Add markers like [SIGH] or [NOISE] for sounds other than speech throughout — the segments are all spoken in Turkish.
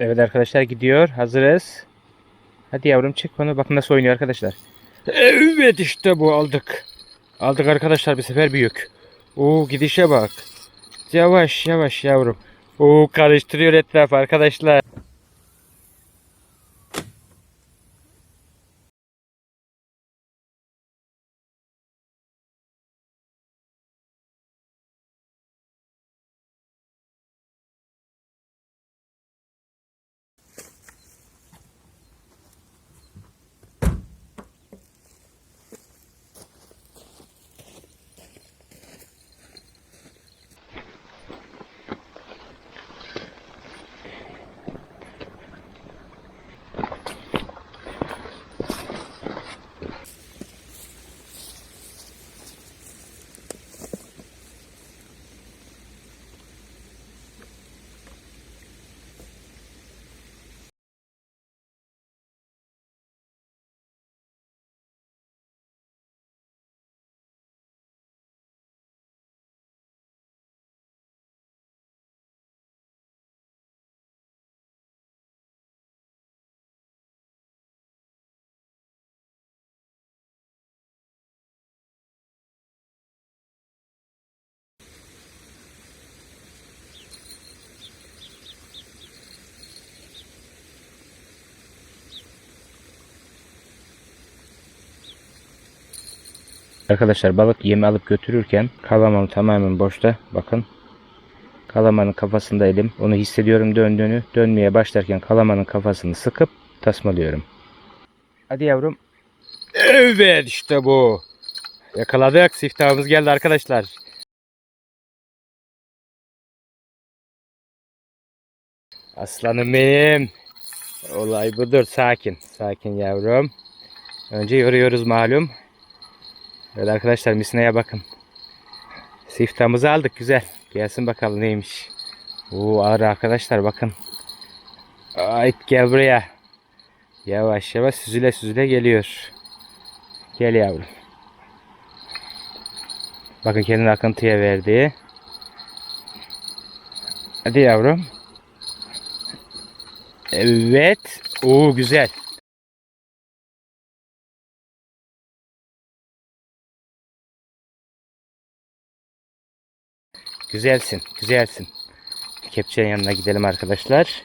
Evet arkadaşlar gidiyor. Hazırız. Hadi yavrum çık onu. Bakın nasıl oynuyor arkadaşlar. Evet işte bu aldık. Aldık arkadaşlar bir sefer büyük. Oo gidişe bak. Yavaş yavaş yavrum. Oo karıştırıyor etraf arkadaşlar. Arkadaşlar balık yemi alıp götürürken kalamarım tamamen boşta. Bakın. Kalamarın kafasında elim. Onu hissediyorum döndüğünü. Dönmeye başlarken kalamarın kafasını sıkıp tasmalıyorum. Hadi yavrum. Evet işte bu. Yakaladık. Siftahımız geldi arkadaşlar. Aslanım benim. Olay budur. Sakin. Sakin yavrum. Önce yoruyoruz malum. Evet arkadaşlar misineye bakın. Siftahımızı aldık güzel. Gelsin bakalım neymiş. Oo ağır arkadaşlar bakın. Ay gel buraya. Yavaş yavaş süzüle süzüle geliyor. Gel yavrum. Bakın kendini akıntıya verdi. Hadi yavrum. Evet. Oo güzel. Güzelsin, güzelsin. Kepçenin yanına gidelim arkadaşlar.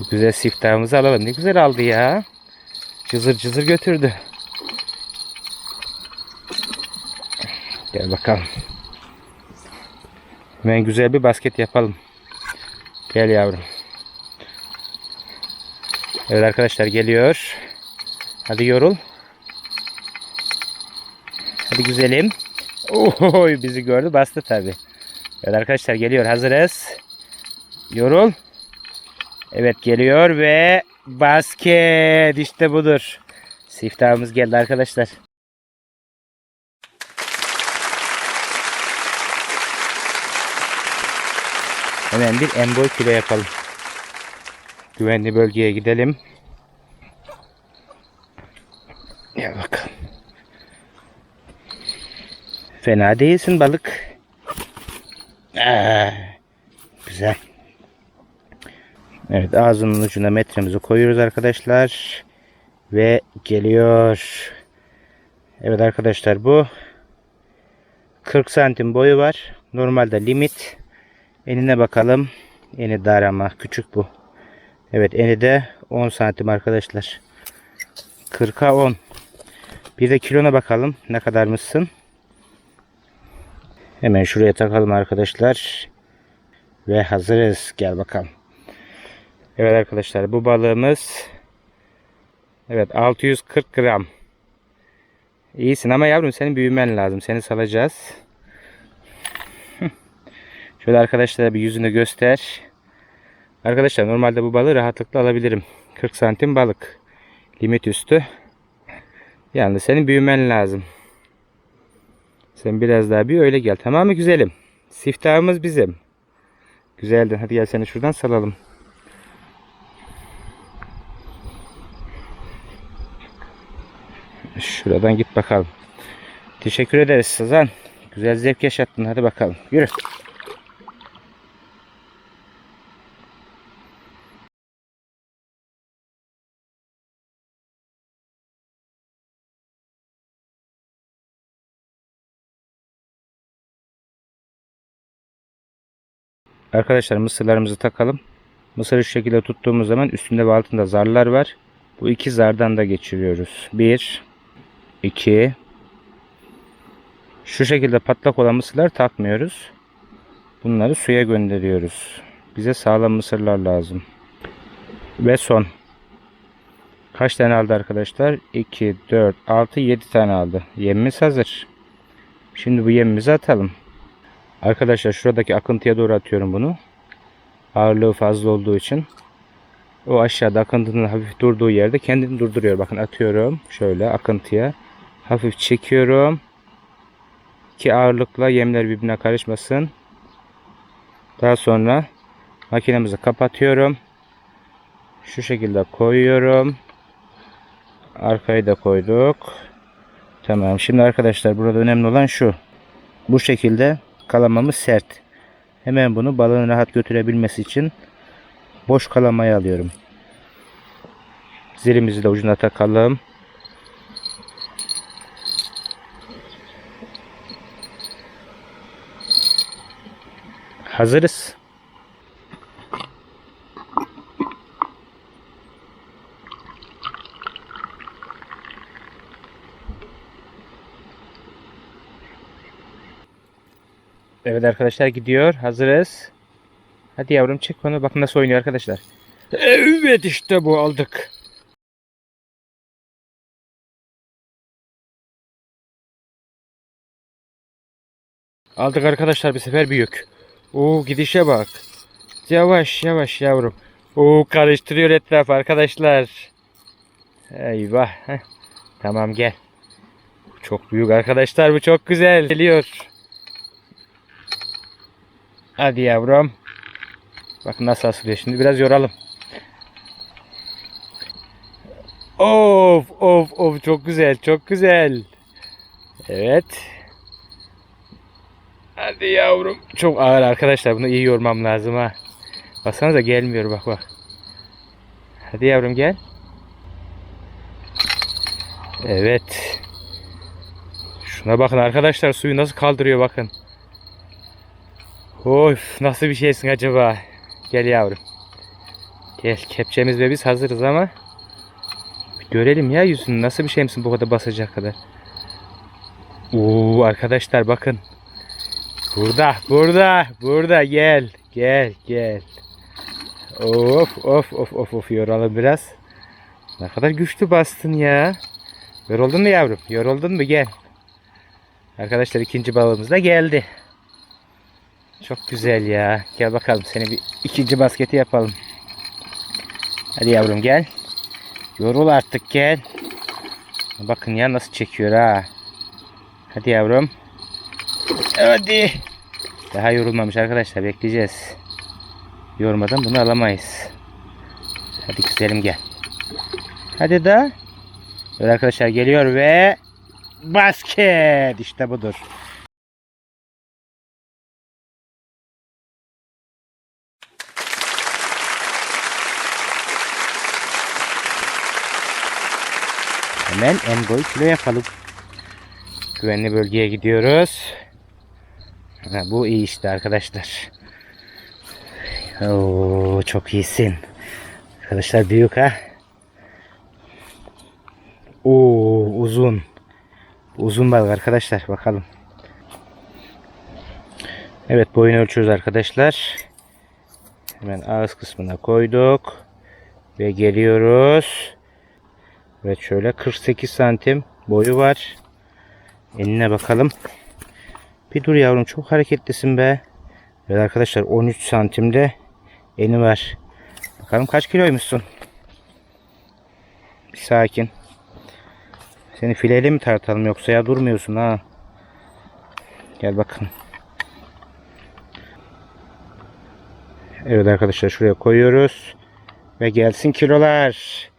Bu güzel siftahımızı alalım. Ne güzel aldı ya. Cızır cızır götürdü. Gel bakalım. Hemen güzel bir basket yapalım. Gel yavrum. Evet arkadaşlar geliyor. Hadi yorul. Hadi güzelim. Oy bizi gördü bastı tabi. Evet arkadaşlar geliyor hazırız. Yorul. Evet geliyor ve basket işte budur. Siftahımız geldi arkadaşlar. Hemen bir embol kilo yapalım. Güvenli bölgeye gidelim. Gel bakalım. Fena değilsin balık. Aa, güzel. Evet ağzının ucuna metremizi koyuyoruz arkadaşlar. Ve geliyor. Evet arkadaşlar bu 40 santim boyu var. Normalde limit. Enine bakalım. Eni dar ama küçük bu. Evet eni de 10 santim arkadaşlar. 40'a 10. Bir de kilona bakalım. Ne kadar mısın? Hemen şuraya takalım arkadaşlar. Ve hazırız. Gel bakalım. Evet arkadaşlar bu balığımız Evet 640 gram. İyisin ama yavrum senin büyümen lazım. Seni salacağız. [LAUGHS] Şöyle arkadaşlara bir yüzünü göster. Arkadaşlar normalde bu balığı rahatlıkla alabilirim. 40 santim balık. Limit üstü. Yalnız senin büyümen lazım. Sen biraz daha bir öyle gel. Tamam mı güzelim? Siftahımız bizim. Güzeldin. Hadi gel seni şuradan salalım. Şuradan git bakalım. Teşekkür ederiz Sazan. Güzel zevk yaşattın. Hadi bakalım. Yürü. Arkadaşlar mısırlarımızı takalım. Mısırı şu şekilde tuttuğumuz zaman üstünde ve altında zarlar var. Bu iki zardan da geçiriyoruz. Bir, iki. Şu şekilde patlak olan mısırlar takmıyoruz. Bunları suya gönderiyoruz. Bize sağlam mısırlar lazım. Ve son. Kaç tane aldı arkadaşlar? 2, 4, 6, 7 tane aldı. Yemimiz hazır. Şimdi bu yemimizi atalım. Arkadaşlar şuradaki akıntıya doğru atıyorum bunu. Ağırlığı fazla olduğu için. O aşağıda akıntının hafif durduğu yerde kendini durduruyor. Bakın atıyorum. Şöyle akıntıya. Hafif çekiyorum. Ki ağırlıkla yemler birbirine karışmasın. Daha sonra makinemizi kapatıyorum. Şu şekilde koyuyorum. Arkayı da koyduk. Tamam. Şimdi arkadaşlar burada önemli olan şu. Bu şekilde kalamamız sert. Hemen bunu balığın rahat götürebilmesi için boş kalamayı alıyorum. Zilimizi de ucuna takalım. Hazırız. Evet arkadaşlar gidiyor. Hazırız. Hadi yavrum çek onu. Bakın nasıl oynuyor arkadaşlar. Evet işte bu aldık. Aldık arkadaşlar bir sefer büyük. Oo gidişe bak. Yavaş yavaş yavrum. Oo karıştırıyor etrafı arkadaşlar. Eyvah. Heh. Tamam gel. Çok büyük arkadaşlar bu çok güzel. Geliyor. Hadi yavrum. Bakın nasıl asılıyor şimdi. Biraz yoralım. Of of of çok güzel çok güzel. Evet. Hadi yavrum. Çok ağır arkadaşlar. Bunu iyi yormam lazım ha. Baksanıza gelmiyor bak bak. Hadi yavrum gel. Evet. Şuna bakın arkadaşlar suyu nasıl kaldırıyor bakın. Of nasıl bir şeysin acaba? Gel yavrum. Gel kepçemiz ve biz hazırız ama görelim ya yüzünü nasıl bir şeymişsin bu kadar basacak kadar. Oo arkadaşlar bakın. Burada burada burada gel gel gel. Of of of of of yoralım biraz. Ne kadar güçlü bastın ya. Yoruldun mu yavrum? Yoruldun mu? Gel. Arkadaşlar ikinci balığımız da geldi. Çok güzel ya. Gel bakalım seni bir ikinci basketi yapalım. Hadi yavrum gel. Yorul artık gel. Bakın ya nasıl çekiyor ha. Hadi yavrum. Hadi. Daha yorulmamış arkadaşlar bekleyeceğiz. Yormadan bunu alamayız. Hadi güzelim gel. Hadi da. Evet arkadaşlar geliyor ve basket işte budur. Hemen en boy kilo yapalım. Güvenli bölgeye gidiyoruz. Ha, bu iyi işte arkadaşlar. Oo, çok iyisin. Arkadaşlar büyük ha. Oo, uzun. Uzun balık arkadaşlar bakalım. Evet boyunu ölçüyoruz arkadaşlar. Hemen ağız kısmına koyduk. Ve geliyoruz. Evet şöyle 48 santim boyu var. Enine bakalım. Bir dur yavrum çok hareketlisin be. Evet arkadaşlar 13 santimde eni var. Bakalım kaç kiloymuşsun. Bir sakin. Seni fileyle mi tartalım yoksa ya durmuyorsun ha. Gel bakın. Evet arkadaşlar şuraya koyuyoruz. Ve gelsin kilolar.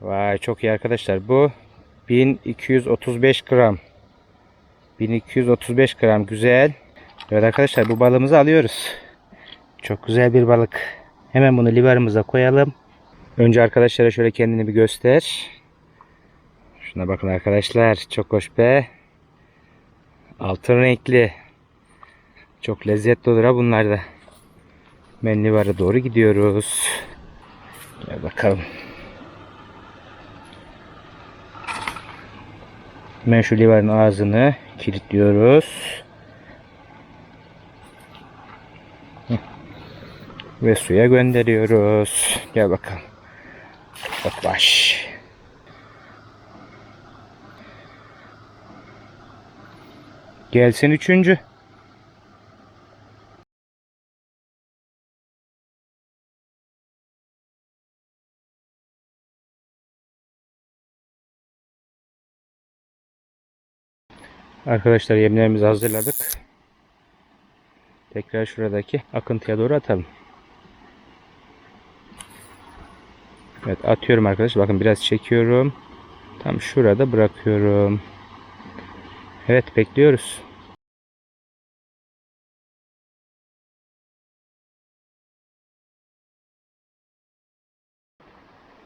Vay çok iyi arkadaşlar. Bu 1235 gram. 1235 gram güzel. Evet arkadaşlar bu balığımızı alıyoruz. Çok güzel bir balık. Hemen bunu livarımıza koyalım. Önce arkadaşlara şöyle kendini bir göster. Şuna bakın arkadaşlar. Çok hoş be. Altın renkli. Çok lezzetli olur ha bunlar da. Menlivar'a doğru gidiyoruz. Gel bakalım. Hemen şu livarın ağzını kilitliyoruz. Ve suya gönderiyoruz. Gel bakalım. Yaklaş. Gelsin üçüncü. Arkadaşlar yemlerimizi hazırladık. Tekrar şuradaki akıntıya doğru atalım. Evet atıyorum arkadaşlar. Bakın biraz çekiyorum. Tam şurada bırakıyorum. Evet bekliyoruz.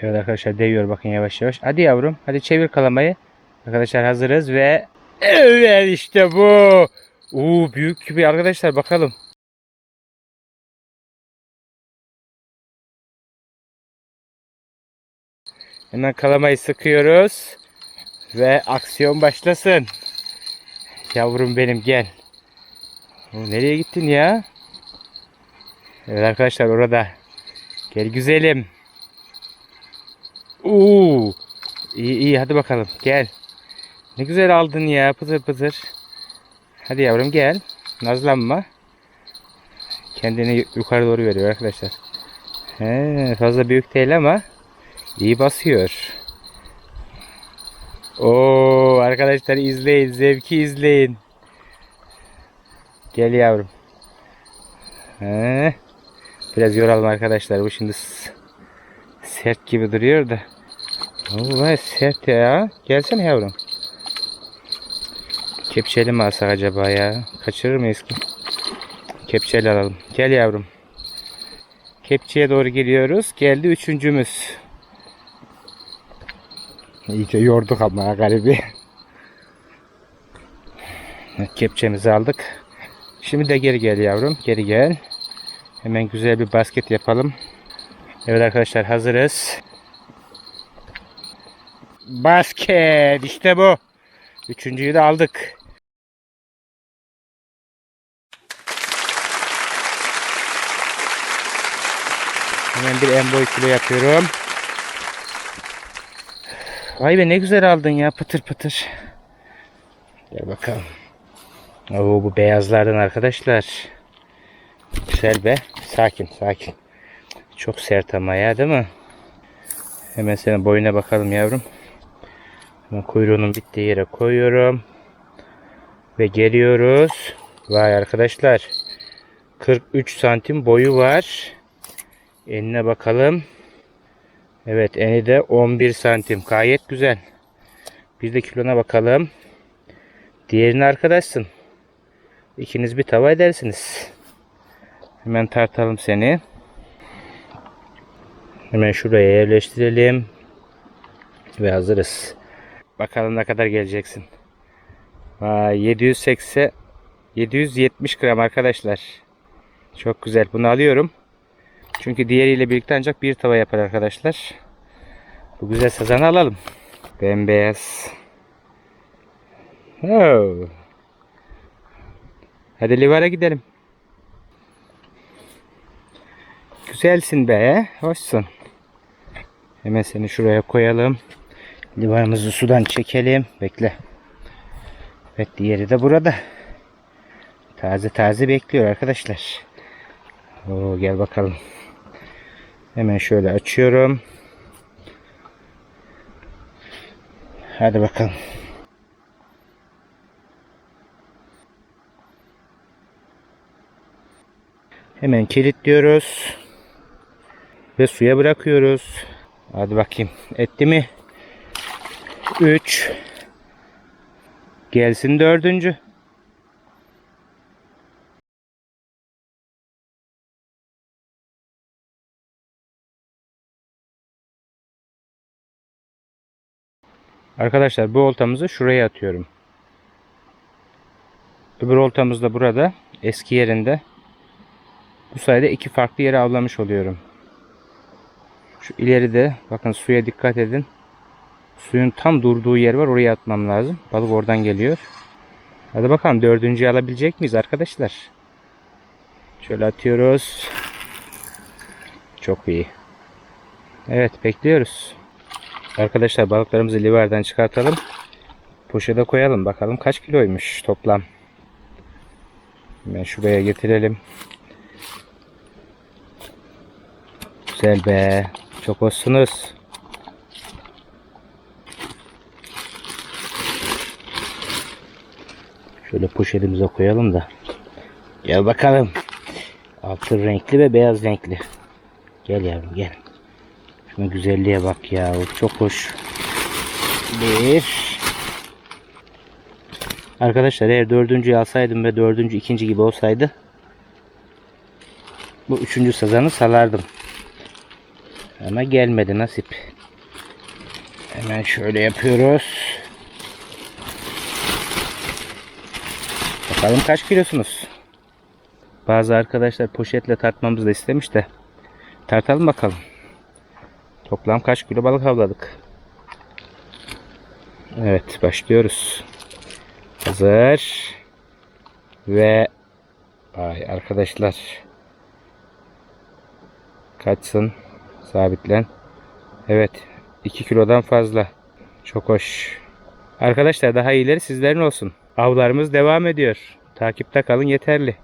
Evet arkadaşlar değiyor bakın yavaş yavaş. Hadi yavrum hadi çevir kalamayı. Arkadaşlar hazırız ve evet işte bu. Oo büyük gibi arkadaşlar bakalım. Hemen kalamayı sıkıyoruz. Ve aksiyon başlasın. Yavrum benim gel. Nereye gittin ya? Evet arkadaşlar orada. Gel güzelim. Oo. İyi iyi hadi bakalım gel. Ne güzel aldın ya pıtır pıtır. Hadi yavrum gel. Nazlanma. Kendini yukarı doğru veriyor arkadaşlar. He, fazla büyük değil ama iyi basıyor. Oo arkadaşlar izleyin, zevki izleyin. Gel yavrum. He. Biraz yoralım arkadaşlar. Bu şimdi sert gibi duruyor da. Vallahi sert ya. Gelsene yavrum. Kepçeli mi alsak acaba ya? Kaçırır mıyız ki? Kepçeli alalım. Gel yavrum. Kepçeye doğru geliyoruz. Geldi üçüncümüz. İyice yorduk ama garibi. Kepçemizi aldık. Şimdi de geri gel yavrum. Geri gel. Hemen güzel bir basket yapalım. Evet arkadaşlar hazırız. Basket işte bu. Üçüncüyü de aldık. Hemen bir en boy kilo yapıyorum. Vay be ne güzel aldın ya pıtır pıtır. Gel bakalım. Oo, bu beyazlardan arkadaşlar. Güzel be. Sakin sakin. Çok sert ama ya değil mi? Hemen senin boyuna bakalım yavrum. Hemen kuyruğunun bittiği yere koyuyorum. Ve geliyoruz. Vay arkadaşlar. 43 santim boyu var. Enine bakalım. Evet eni de 11 santim. Gayet güzel. Bir de kilona bakalım. Diğerini arkadaşsın. İkiniz bir tava edersiniz. Hemen tartalım seni. Hemen şuraya yerleştirelim. Ve hazırız. Bakalım ne kadar geleceksin. Vay 780 770 gram arkadaşlar. Çok güzel. Bunu alıyorum. Çünkü diğeriyle birlikte ancak bir tava yapar arkadaşlar. Bu güzel sazanı alalım. Bembeyaz. Oh. Hadi livara gidelim. Güzelsin be. Hoşsun. Hemen seni şuraya koyalım. Livarımızı sudan çekelim. Bekle. Evet diğeri de burada. Taze taze bekliyor arkadaşlar. Oo, gel bakalım. Hemen şöyle açıyorum. Hadi bakalım. Hemen kilitliyoruz. Ve suya bırakıyoruz. Hadi bakayım. Etti mi? 3 Gelsin dördüncü. Arkadaşlar bu oltamızı şuraya atıyorum. Öbür oltamız da burada. Eski yerinde. Bu sayede iki farklı yere avlamış oluyorum. Şu ileride bakın suya dikkat edin. Suyun tam durduğu yer var. Oraya atmam lazım. Balık oradan geliyor. Hadi bakalım dördüncüyü alabilecek miyiz arkadaşlar? Şöyle atıyoruz. Çok iyi. Evet bekliyoruz. Arkadaşlar balıklarımızı liverden çıkartalım. Poşete koyalım. Bakalım kaç kiloymuş toplam. Hemen şuraya getirelim. Güzel be. Çok hoşsunuz. Şöyle poşetimize koyalım da. Gel bakalım. Altın renkli ve beyaz renkli. Gel yavrum gel. Şuna güzelliğe bak ya. Çok hoş. Bir. Arkadaşlar eğer dördüncüyü alsaydım ve dördüncü ikinci gibi olsaydı bu üçüncü sazanı salardım. Ama gelmedi nasip. Hemen şöyle yapıyoruz. Bakalım kaç kilosunuz? Bazı arkadaşlar poşetle tartmamızı da istemiş de tartalım bakalım. Toplam kaç kilo balık avladık? Evet başlıyoruz. Hazır. Ve ay arkadaşlar kaçsın sabitlen. Evet 2 kilodan fazla. Çok hoş. Arkadaşlar daha iyileri sizlerin olsun. Avlarımız devam ediyor. Takipte kalın yeterli.